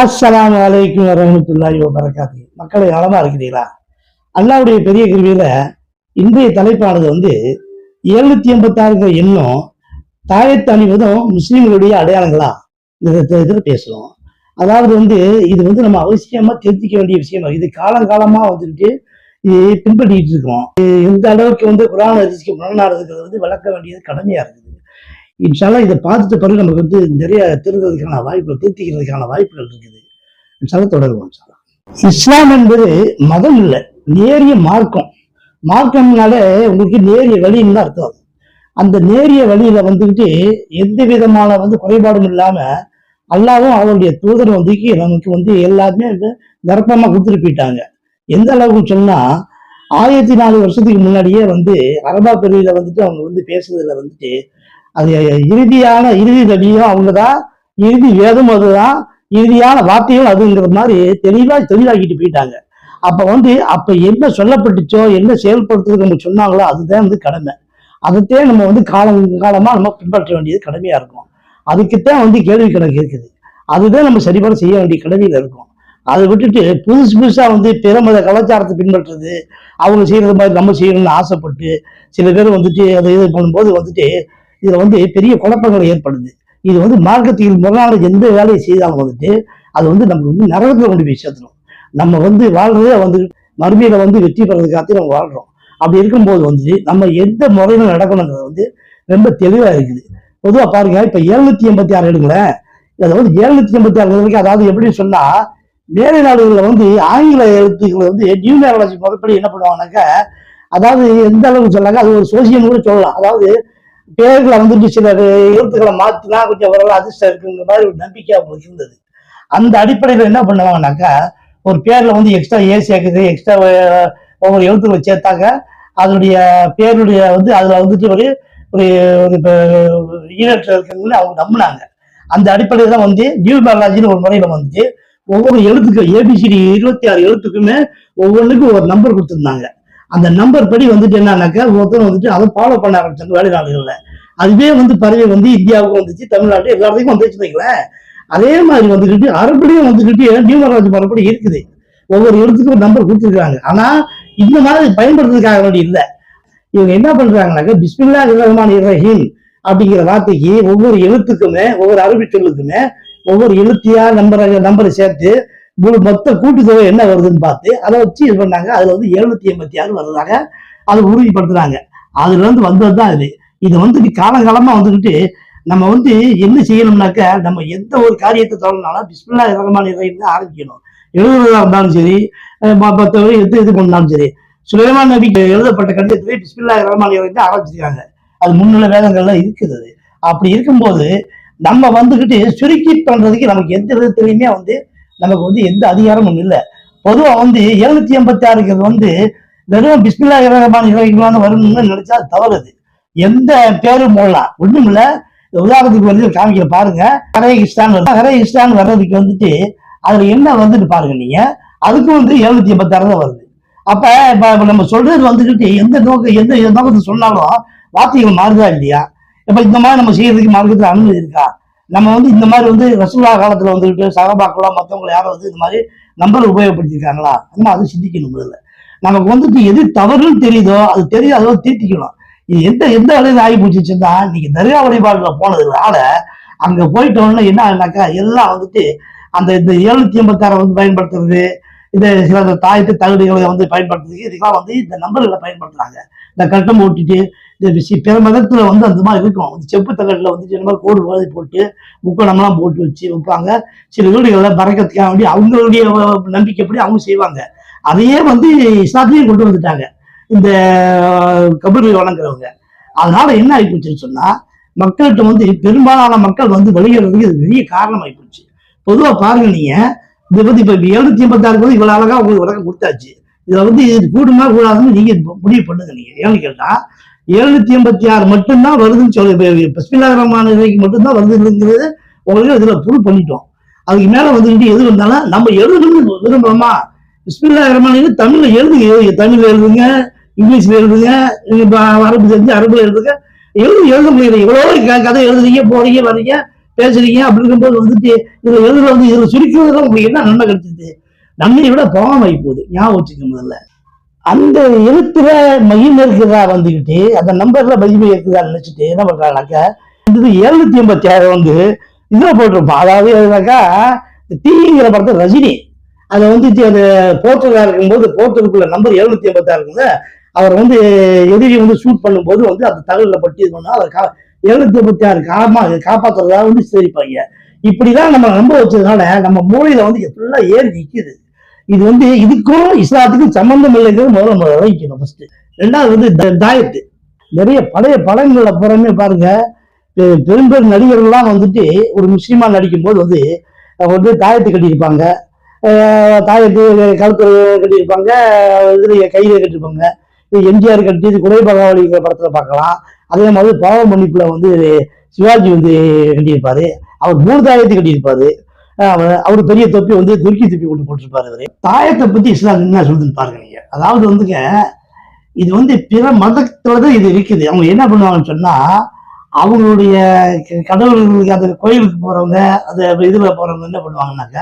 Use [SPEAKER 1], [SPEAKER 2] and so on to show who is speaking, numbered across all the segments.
[SPEAKER 1] அஸ்லாம் வலைக்கும் வரமத்துல்லாஹி வரகாத்து மக்களை நலமா இருக்கிறீங்களா அல்லாவுடைய பெரிய கிருவியில இன்றைய தலைப்பானது வந்து எழுநூத்தி எண்பத்தாறுங்கிற எண்ணம் தாயத்து அணிவதும் முஸ்லீம்களுடைய அடையாளங்களா? இந்த இதில் பேசுவோம் அதாவது வந்து இது வந்து நம்ம அவசியமா தெரிஞ்சிக்க வேண்டிய விஷயம்? இது காலங்காலமா வந்துட்டு இது பின்பற்றிட்டு இருக்கோம். இந்த எந்த அளவுக்கு வந்து குரான் அரிசிக்கு முரணாடுறதுங்கிறது வந்து விளக்க வேண்டியது கடமையா இருக்குது. இன்ஷால்லாம் இதை பார்த்துட்ட பிறகு நமக்கு வந்து நிறைய திருந்ததுக்கான வாய்ப்புகள் திருத்திக்கிறதுக்கான வாய்ப்புகள் இருக்குது. இன்ஷால்லாம் தொடருவோம் இன்ஷால்லா. இஸ்லாம் என்பது மதம் இல்லை நேரிய மார்க்கம். மார்க்கம்னால உங்களுக்கு நேரிய வழின்னு தான் அர்த்தம். அந்த நேரிய வழியில வந்துட்டு எந்த விதமான வந்து குறைபாடும் இல்லாம அல்லாவும் அவருடைய தூதர் வந்து நமக்கு வந்து எல்லாருமே நிரப்பமா கொடுத்துட்டு போயிட்டாங்க. எந்த அளவுக்கு சொன்னா ஆயிரத்தி நாலு வருஷத்துக்கு முன்னாடியே வந்து அரபா பிரிவில வந்துட்டு அவங்க வந்து பேசுறதுல வந்துட்டு அது இறுதியான இறுதி தடியும் அவங்கதான். இறுதி வேதம் அதுதான். இறுதியான வார்த்தையும் அதுங்கிற மாதிரி தெளிவா தெளிவாக்கிட்டு போயிட்டாங்க. அப்ப வந்து அப்ப என்ன சொல்லப்பட்டுச்சோ என்ன செயல்படுத்துறதுக்கு நம்ம சொன்னாங்களோ அதுதான் வந்து கடமை. அதைத்தே நம்ம வந்து காலம் காலமா நம்ம பின்பற்ற வேண்டியது கடமையா இருக்கும். அதுக்குத்தான் வந்து கேள்வி கணக்கு இருக்குது. அதுதான் நம்ம சரிபாடு செய்ய வேண்டிய கடமையில இருக்கும். அதை விட்டுட்டு புதுசு புதுசா வந்து பிற மத கலாச்சாரத்தை பின்பற்றுறது அவங்க செய்யறது மாதிரி நம்ம செய்யணும்னு ஆசைப்பட்டு சில பேர் வந்துட்டு அதை இது பண்ணும்போது வந்துட்டு இதுல வந்து பெரிய குழப்பங்கள் ஏற்படுது. இது வந்து மார்க்கத்தில் முரணான எந்த வேலையை செய்தாலும் வந்துட்டு அது வந்து நமக்கு வந்து நரகத்தில் கொண்டு போய் சேர்த்தணும். நம்ம வந்து வாழ்றதே வந்து மறுமையில வந்து வெற்றி பெறதுக்காக நம்ம வாழ்றோம். அப்படி இருக்கும்போது வந்து நம்ம எந்த முறையில நடக்கணுங்கிறது வந்து ரொம்ப தெளிவா இருக்குது. பொதுவாக பாருங்க இப்ப எழுநூத்தி எண்பத்தி ஆறு எடுங்களேன். அதை வந்து எழுநூத்தி எண்பத்தி ஆறு வரைக்கும் அதாவது எப்படி சொன்னா மேலை நாடுகளில் வந்து ஆங்கில எழுத்துக்களை வந்து நியூமராலஜி முறைப்படி என்ன பண்ணுவாங்கன்னாக்கா அதாவது எந்த அளவுக்கு சொல்லாங்க அது ஒரு சோசியம் கூட சொல்லலாம். அதாவது பேர்களை வந்துட்டு சில எழுத்துக்களை மாத்தினா கொஞ்சம் ஓரளவு அதிர்ஷ்டம் இருக்குங்கிற மாதிரி ஒரு நம்பிக்கை அவங்களுக்கு இருந்தது. அந்த அடிப்படையில் என்ன பண்ணுவாங்கனாக்கா ஒரு பேரில் வந்து எக்ஸ்ட்ரா ஏ சேர்க்குது எக்ஸ்ட்ரா ஒவ்வொரு எழுத்துக்களை சேர்த்தாக்க அதனுடைய பேருடைய வந்து அதில் வந்துட்டு ஒரு ஒரு ஒரு ஈழற்ற இருக்குங்கன்னு அவங்க நம்பினாங்க. அந்த அடிப்படையில் தான் வந்து நியூமராலஜின்னு ஒரு முறையில் வந்துட்டு ஒவ்வொரு எழுத்துக்கும் ஏபிசிடி இருபத்தி ஆறு எழுத்துக்குமே ஒவ்வொன்றுக்கும் ஒரு நம்பர் கொடுத்துருந்தாங்க. அந்த நம்பர் படி வந்துட்டு என்னன்னாக்கா ஒருத்தர் வந்துட்டு அதை ஃபாலோ பண்ண ஆரம்பிச்சாங்க வெளிநாடுகளில் அதுவே வந்து பறவை வந்து இந்தியாவுக்கு வந்துச்சு தமிழ்நாட்டு எல்லாத்துக்கும் வந்துச்சு அதே மாதிரி வந்துக்கிட்டு அரபுலையும் வந்துக்கிட்டு நியூமராஜ் மரப்படி இருக்குது. ஒவ்வொரு எழுத்துக்கும் ஒரு நம்பர் கொடுத்துருக்காங்க ஆனா இந்த மாதிரி பயன்படுத்துறதுக்காக வேண்டி இல்லை. இவங்க என்ன பண்றாங்கன்னாக்கா பிஸ்மில்லா ரஹ்மான் ரஹீம் அப்படிங்கிற வார்த்தைக்கு ஒவ்வொரு எழுத்துக்குமே ஒவ்வொரு அரபி சொல்லுக்குமே ஒவ்வொரு எழுத்தியா நம்பரை நம்பரை சேர்த்து முழு மொத்த கூட்டுத்தொகை என்ன வருதுன்னு பார்த்து அதை வச்சு இது பண்ணாங்க. அதுல வந்து எழுநூத்தி எண்பத்தி ஆறு வருதாக அதை உறுதிப்படுத்துறாங்க. அதுல இருந்து வந்தது தான் இது. இது வந்து காலங்காலமாக வந்துக்கிட்டு நம்ம வந்து என்ன செய்யணும்னாக்க நம்ம எந்த ஒரு காரியத்தை தொடங்கினாலும் பிஸ்மில்லா ரஹ்மான் ரஹீம் தான் ஆரம்பிக்கணும். எழுதுறதா இருந்தாலும் சரி மற்றவரை எது இது பண்ணாலும் சரி. சுலைமான் நபிக்கு எழுதப்பட்ட கடிதத்திலே பிஸ்மில்லா ரஹ்மான் ரஹீம் ஆரம்பிச்சிருக்காங்க. அது முன்னில வேதங்கள்லாம் இருக்குது அது. அப்படி இருக்கும்போது நம்ம வந்துக்கிட்டு சுருக்கி பண்றதுக்கு நமக்கு எந்த விதத்திலையுமே வந்து நமக்கு வந்து எந்த அதிகாரமும் இல்லை. பொதுவாக வந்து எழுநூத்தி எண்பத்தி ஆறுங்கிறது வந்து வெறும் பிஸ்மில்லா இரகமான ரஹீம்னு வரணும்னு நினைச்சா தவறுது. எந்த பேரும் போடலாம் ஒன்றும் இல்லை. உதாரணத்துக்கு வந்து காமிக்கிற பாருங்க. ஹரே இஸ்டான் வருது ஹரே இஸ்டான் வர்றதுக்கு வந்துட்டு அதுல என்ன வந்துட்டு பாருங்க நீங்க? அதுக்கும் வந்து எழுநூத்தி எண்பத்தி ஆறு தான் வருது. அப்ப இப்ப இப்ப நம்ம சொல்றது வந்துகிட்டு எந்த நோக்கம் எந்த நோக்கத்தை சொன்னாலும் வார்த்தைகள் மாறுதா இல்லையா? இப்ப இந்த மாதிரி நம்ம செய்யறதுக்கு மார்க்கத்துல அனுமதி இருக்கா? நம்ம வந்து இந்த மாதிரி வந்து ரசூலா காலத்துல வந்துட்டு சகபாக்கெல்லாம் மத்தவங்களை யாரும் வந்து இந்த மாதிரி நம்பர் உபயோகப்படுத்திருக்காங்களா நம்ம அதை சிந்திக்கணும் முதல்ல. நமக்கு வந்துட்டு எது தவறுன்னு தெரியுதோ அது தெரியும் அதை தீர்த்திக்கணும். இது எந்த எந்த அளவு ஆகி போச்சுன்னா நீங்க தர்கா வழிபாடுல போனதுனால அங்க போயிட்டோம்னா என்ன ஆகுனாக்கா எல்லாம் வந்துட்டு அந்த இந்த எழுநூத்தி எண்பத்தாறை வந்து பயன்படுத்துறது இந்த சில தாயத்து தகுதிகளை வந்து பயன்படுத்துறது இதுக்கெல்லாம் வந்து இந்த நம்பர்களை பயன்படுத்துறாங்க. இந்த கட்டம் ஓட்டிட்டு இந்த விஷயம். பிற மதத்துல வந்து அந்த மாதிரி இருக்கும். செப்பு தகட்டில் வந்து இந்த மாதிரி கோடு வாழை போட்டு முக்கணம்லாம் போட்டு வச்சு வைப்பாங்க. சில வீடுகளில் பறக்கிறதுக்காக வேண்டி அவங்களுடைய நம்பிக்கைப்படி அவங்க செய்வாங்க. அதையே வந்து இஸ்லாத்திலையும் கொண்டு வந்துட்டாங்க. இந்த கபூர் வணங்குறவங்க. அதனால என்ன ஆகி போச்சுன்னு சொன்னா மக்கள்கிட்ட வந்து பெரும்பாலான மக்கள் வந்து வெளியேறதுக்கு இது பெரிய காரணம் ஆகி போச்சு பொதுவா பாருங்க நீங்க இதை பத்தி இப்ப எழுநூத்தி எண்பத்தாறு போது இவ்வளவு அழகா உங்களுக்கு விளக்கம் கொடுத்தாச்சு. இதுல வந்து இது கூடுமா கூடாதுன்னு நீங்க முடிவு பண்ணுங்க நீங்க. ஏன்னு கேட்டா எழுநூத்தி எண்பத்தி ஆறு மட்டும்தான் வருதுன்னு சொல்லி பஸ்மில்லா ரஹ்மான் ரஹீம் மட்டும்தான் வருதுங்கிறது உங்களுக்கு இதுல ப்ரூவ் பண்ணிட்டோம். அதுக்கு மேல வந்துட்டு எது வந்தாலும் நம்ம எழுதணும்னு விரும்புறோமா? பிஸ்மில்லா ரஹ்மான் தமிழ்ல எழுதுங்க தமிழ்ல எழுதுங்க இங்கிலீஷ்ல எழுதுங்க அரபு தெரிஞ்சு அரபுல எழுதுங்க. எழுதி எழுத முடியல. இவ்வளோ கதை எழுதுறீங்க போறீங்க வர்றீங்க பேசுறீங்க அப்படி இருக்கும்போது வந்துட்டு இதுல எழுதுல வந்து இதுல சுருக்கிறதுல உங்களுக்கு என்ன நன்மை கிடைச்சிது? நன்மையை விட பாவம் ஆகி போகுது. ஞாபகம் வச்சுக்க முதல்ல. அந்த எழுத்துல மகிமை இருக்கிறதா வந்துகிட்டு அந்த நம்பர்ல மகிமை இருக்குதா நினைச்சிட்டு என்ன பண்றாங்கனாக்கா இது எழுநூத்தி எண்பத்தி வந்து இதுல போட்டிருப்பான். அதாவது எதுனாக்கா தீங்கிற படத்தை ரஜினி. அதை வந்து அந்த போர்ட்டலா இருக்கும்போது போர்ட்டலுக்குள்ள நம்பர் எழுநூத்தி எண்பத்தாறு இருக்குங்க அவர் வந்து எதிரி வந்து ஷூட் பண்ணும்போது வந்து அந்த தகவலில் பட்டு இது பண்ணா அதை கா எழுநூத்தி எண்பத்தி ஆறு காமா காப்பாற்றுறதா வந்து சரிப்பாங்க இப்படிதான் நம்ம நம்ப வச்சதுனால நம்ம மூளையில வந்து ஃபுல்லா ஏறி நிக்குது. இது வந்து இதுக்கும் இஸ்லாத்துக்கும் சம்பந்தம் இல்லைங்கிறது முதல்ல முதல்ல வைக்கணும் ஃபர்ஸ்ட் ரெண்டாவது வந்து த- தாயத்து. நிறைய பழைய படங்கள்ல புறமே பாருங்க பெரும்பெரும் நடிகர்கள்லாம் வந்துட்டு ஒரு முஸ்லீமா நடிக்கும்போது வந்து வந்து தாயத்து கட்டியிருப்பாங்க. தாயத்து கழுத்து கட்டியிருப்பாங்க இதுல கையில கட்டியிருப்பாங்க. இது எம்ஜிஆர் கட்டி இது குறை படத்துல பார்க்கலாம். அதே மாதிரி பாவ மன்னிப்புல வந்து சிவாஜி வந்து கட்டியிருப்பாரு. அவர் மூணு தாயத்தை கட்டியிருப்பாரு. அவர் அவர் பெரிய தொப்பி வந்து துருக்கி தொப்பி கொண்டு போட்டிருப்பாரு அவரு தாயத்தை பத்தி இஸ்லாம் என்ன சொல்லுதுன்னு பாருங்க நீங்க. அதாவது வந்துங்க இது வந்து பிற மதத்தோட தான் இது இருக்குது. அவங்க என்ன பண்ணுவாங்கன்னு சொன்னா அவங்களுடைய க- கடவுள்களுக்கு அந்த கோயிலுக்கு போறவங்க அந்த இதுல போறவங்க என்ன பண்ணுவாங்கன்னாக்க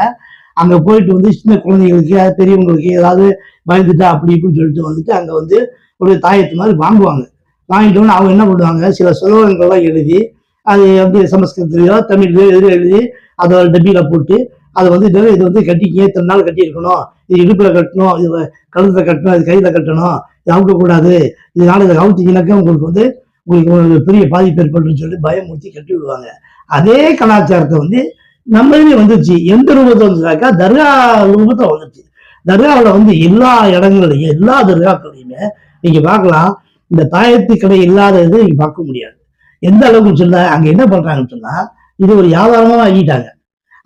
[SPEAKER 1] அங்க போயிட்டு வந்து சின்ன குழந்தைங்களுக்கு பெரியவங்களுக்கு ஏதாவது பயந்துட்டா அப்படி இப்படின்னு சொல்லிட்டு வந்துட்டு அங்க வந்து ஒரு தாயத்து மாதிரி வாங்குவாங்க. வாங்கிட்டு வந்து அவங்க என்ன பண்ணுவாங்க சில சுலோகங்கள்லாம் எழுதி அது வந்து சமஸ்கிருதத்திலையோ தமிழ்லையோ எதிரோ எழுதி அதை ஒரு போட்டு அதை வந்து இது வந்து கட்டிக்க இத்தனை நாள் கட்டியிருக்கணும் இது இடுப்பில் கட்டணும் இது கழுத்தில் கட்டணும் இது கையில் கட்டணும். இது அவுக்கக்கூடாது இதனால இதை அவுத்தீங்கன்னாக்கா உங்களுக்கு வந்து உங்களுக்கு ஒரு பெரிய பாதிப்பு ஏற்பட்டுன்னு சொல்லி பயமுறுத்தி கட்டி விடுவாங்க. அதே கலாச்சாரத்தை வந்து நம்மளே வந்துருச்சு. எந்த ரூபத்தை வந்துச்சுனாக்கா தர்கா ரூபத்தில் வந்துருச்சு. தர்காவில் வந்து எல்லா இடங்கள்லையும் எல்லா தர்காக்களையுமே நீங்கள் பார்க்கலாம் இந்த தாயத்து கடை இல்லாத இது நீங்கள் பார்க்க முடியாது. எந்த அளவுக்கு சொல்ல அங்கே என்ன பண்ணுறாங்கன்னு சொன்னால் இது ஒரு வியாபாரமாக ஆகிட்டாங்க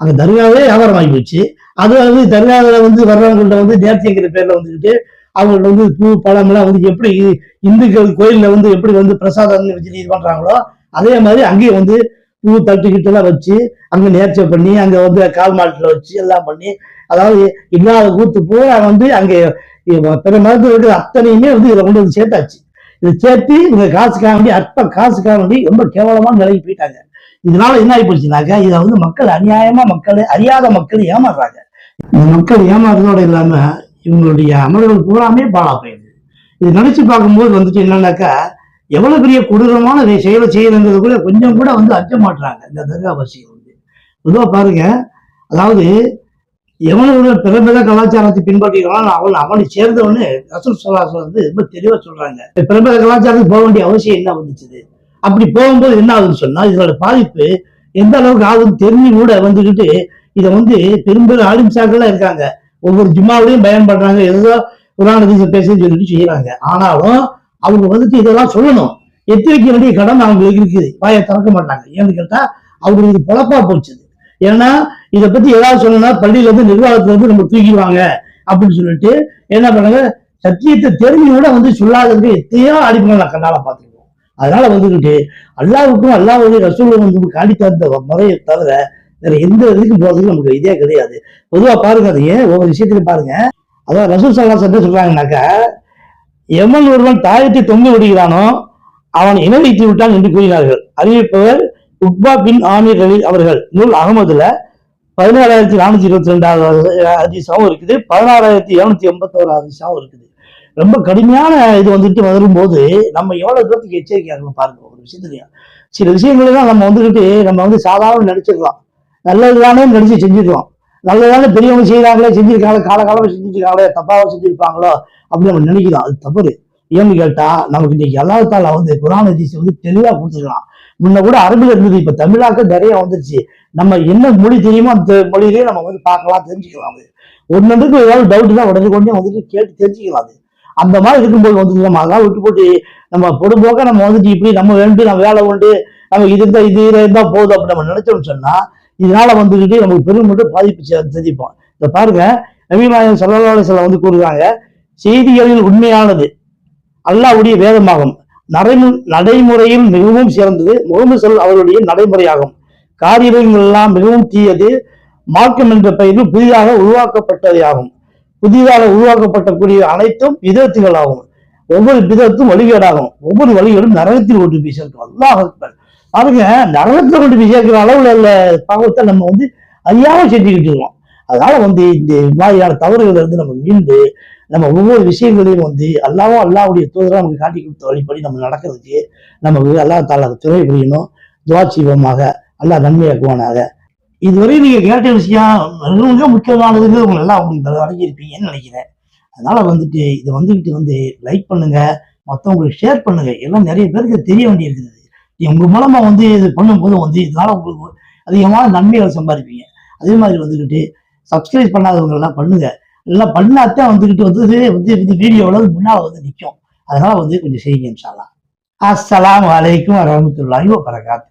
[SPEAKER 1] அங்கே தர்காவே வியாபாரம் ஆகி போச்சு. அது வந்து தர்காவில் வந்து வர்றவங்கள்ட்ட வந்து நேர்த்திங்கிற பேரில் வந்துக்கிட்டு அவங்கள்ட்ட வந்து பூ பழம்லாம் வந்து எப்படி இந்துக்கள் கோயிலில் வந்து எப்படி வந்து பிரசாதம் வச்சு இது பண்ணுறாங்களோ அதே மாதிரி அங்கேயும் வந்து பூ தட்டு கிட்டெல்லாம் வச்சு அங்கே நேர்ச்சை பண்ணி அங்கே வந்து கால் மாட்டில் வச்சு எல்லாம் பண்ணி அதாவது இல்லாத கூத்து பூரா வந்து அங்கே பிற மதத்தில் இருக்கிற அத்தனையுமே வந்து இதில் கொண்டு வந்து சேர்த்தாச்சு. இதை சேர்த்து இவங்க காசுக்காக வேண்டி அற்ப காசுக்காக வேண்டி ரொம்ப கேவலமான நிலைக்கு போயிட்டாங்க. இதனால என்ன ஆகி போச்சுனாக்கா இதை வந்து மக்கள் அநியாயமா மக்கள் அறியாத மக்கள் ஏமாறுறாங்க. இந்த மக்கள் ஏமாறுறதோட இல்லாம இவங்களுடைய அமல்கள் பூராமே பாழா போயிடுது. இது நினைச்சு பார்க்கும்போது வந்துட்டு என்னன்னாக்கா எவ்வளவு பெரிய கொடூரமான செயலை செய்யணுங்கிறது கூட கொஞ்சம் கூட வந்து அச்ச மாட்டுறாங்க இந்த தர்காவாசிகள் வந்து. பொதுவாக பாருங்க அதாவது எவனோட பிரபல கலாச்சாரத்தை பின்பற்றிக்கிறான் அவன் அவனை சேர்ந்தவனு ரசூல் சலாசம் வந்து ரொம்ப தெளிவா சொல்றாங்க. பிரபல கலாச்சாரத்துக்கு போக வேண்டிய அவசியம் என்ன வந்துச்சு? அப்படி போகும்போது என்ன ஆகுதுன்னு சொன்னா இதோட பாதிப்பு எந்த அளவுக்கு ஆகுதுன்னு தெரிஞ்சு கூட வந்துக்கிட்டு இதை வந்து பெரும்பெரும் ஆலிம்சாக்கள்லாம் இருக்காங்க. ஒவ்வொரு ஜிம்மாவிலையும் பயன்படுறாங்க பண்றாங்க ஏதோ புராணத்தை பேசுன்னு சொல்லிட்டு செய்யறாங்க. ஆனாலும் அவங்க வந்துட்டு இதெல்லாம் சொல்லணும். எத்திரிக்க வேண்டிய கடன் அவங்களுக்கு இருக்குது வாயை திறக்க மாட்டாங்க. ஏன்னு கேட்டா அவங்களுக்கு இது பொழப்பா போச்சுது ஏன்னா இதை பத்தி ஏதாவது சொல்லணும்னா பள்ளியில இருந்து நிர்வாகத்துல இருந்து நம்ம தூக்கிடுவாங்க அப்படின்னு சொல்லிட்டு என்ன பண்ணாங்க? சத்தியத்தை தெரிஞ்சு கூட வந்து சொல்லாததுக்கு எத்தையோ அடிப்பாங்க நான் கண்ணால பாத்துருக்கேன் அதனால வந்துக்கிட்டு அல்லாவுக்கும் அல்லாவுடைய ரசூலும் வந்து காட்டி தந்த முறையை தவிர வேற எந்த இதுக்கும் போகிறதுக்கு நமக்கு இதே கிடையாது. பொதுவாக பாருங்க அது ஏன் ஒவ்வொரு விஷயத்திலும் பாருங்க. அதான் ரசூல் சல்லா என்ன சொல்றாங்கனாக்கா எவன் ஒருவன் தாயத்தை தொங்க விடுகிறானோ அவன் இணை வைத்து விட்டான் என்று கூறினார்கள். அறிவிப்பவர் உக்பா பின் ஆமீர் அலி அவர்கள். நூல் அகமதுல பதினேழாயிரத்தி நானூத்தி இருபத்தி ரெண்டாவது அதிசாவும் இருக்குது பதினாறாயிரத்தி எழுநூத்தி ஓராவது அதிசாவும் இருக்குது. ரொம்ப கடுமையான இது வந்துட்டு வரும்போது நம்ம எவ்வளவு தூரத்துக்கு எச்சரிக்கையாக பாருங்க ஒரு விஷயத்துலயா சில விஷயங்களெல்லாம் நம்ம வந்துக்கிட்டு நம்ம வந்து சாதாரண நடிச்சிருக்கலாம். நல்லதுதானே நடிச்சு செஞ்சிடலாம் நல்லதானே பெரியவங்க செய்யறாங்களே செஞ்சிருக்காங்களே காலகாலமா செஞ்சிருக்காங்களே தப்பாவா செஞ்சிருப்பாங்களோ அப்படின்னு நம்ம நினைக்கலாம். அது தவறு. ஏன்னு கேட்டா நமக்கு இன்னைக்கு எல்லாத்தால வந்து குரான் ஹதீஸ் வந்து தெளிவா கொடுத்துருக்கலாம் முன்ன கூட அரபில் இருந்தது இப்ப தமிழாக்க நிறைய வந்துருச்சு. நம்ம என்ன மொழி தெரியுமோ அந்த மொழியிலேயே நம்ம வந்து பார்க்கலாம் தெரிஞ்சுக்கலாம். அது ஒன்றுக்கு ஏதாவது டவுட் தான் உடனே உடனே வந்துட்டு கேட்டு தெரிஞ்சுக்கலாம் அது. அந்த மாதிரி இருக்கும்போது வந்து நம்ம அதெல்லாம் விட்டு போட்டு நம்ம பொடுபோக்க நம்ம வந்துட்டு இப்படி நம்ம வேண்டு நம்ம வேலை உண்டு நம்ம இது இருந்தால் இது இருந்தால் போதும் அப்படி நம்ம நினைச்சோம்னு சொன்னால் இதனால வந்துக்கிட்டு நமக்கு பெரும் மட்டும் பாதிப்பு சந்திப்போம். இதை பாருங்க நவீனாயன் சல்லல்லாஹு சில வந்து கூறுகிறாங்க செய்திகளில் உண்மையானது அல்லாவுடைய வேதமாகும். நடைமு நடைமுறையில் மிகவும் சிறந்தது முகமது சொல் அவருடைய நடைமுறையாகும். காரியங்கள் எல்லாம் மிகவும் தீயது மார்க்கம் என்ற பெயரில் புதிதாக உருவாக்கப்பட்டதாகும் புதிதாக உருவாக்கப்பட்டக்கூடிய அனைத்தும் விதத்துகளாகும். ஒவ்வொரு விதத்தும் வழிகேடாகும். ஒவ்வொரு வழிகளும் நரகத்தில் ஒன்று பேசியிருக்கும் அல்லாஹ் பாருங்க நரகத்தில் கொண்டு போய் சேர்க்கிற அளவுல உள்ள பாவத்தை நம்ம வந்து அறியாம செஞ்சுக்கிட்டு இருக்கோம். அதனால வந்து இந்த மாதிரியான தவறுகள் இருந்து நம்ம மீண்டு நம்ம ஒவ்வொரு விஷயங்களையும் வந்து அல்லாவும் அல்லாவுடைய தூதரா நமக்கு காட்டி கொடுத்த வழிபடி நம்ம நடக்கிறதுக்கு நமக்கு அல்லா தாலா துணை புரியணும். துவாட்சிவமாக அல்லா நன்மையாக்குவானாக. இதுவரை நீங்க கேட்ட விஷயம் மிக மிக முக்கியமானதுங்க எல்லாம் உங்களுக்கு அடங்கியிருப்பீங்கன்னு நினைக்கிறேன். அதனால வந்துட்டு இதை வந்துகிட்டு வந்து லைக் பண்ணுங்க மற்றவங்களுக்கு ஷேர் பண்ணுங்க. எல்லாம் நிறைய பேருக்கு தெரிய வேண்டியிருக்குது நீ உங்க மூலமா வந்து இது பண்ணும்போது வந்து இதனால உங்களுக்கு அதிகமான நன்மைகள் சம்பாதிப்பீங்க. அதே மாதிரி வந்துக்கிட்டு சப்ஸ்கிரைப் பண்ணாதவங்க எல்லாம் பண்ணுங்க. எல்லாம் பண்ணாதான் வந்துக்கிட்டு வந்து வந்து இந்த வீடியோவில் முன்னால் வந்து நிற்கும் அதனால வந்து கொஞ்சம் செய்யுங்க இன்ஷால்லா அஸ்லாம் அலைக்கும் வரமத்துல்லாஹி வபரகாத்து.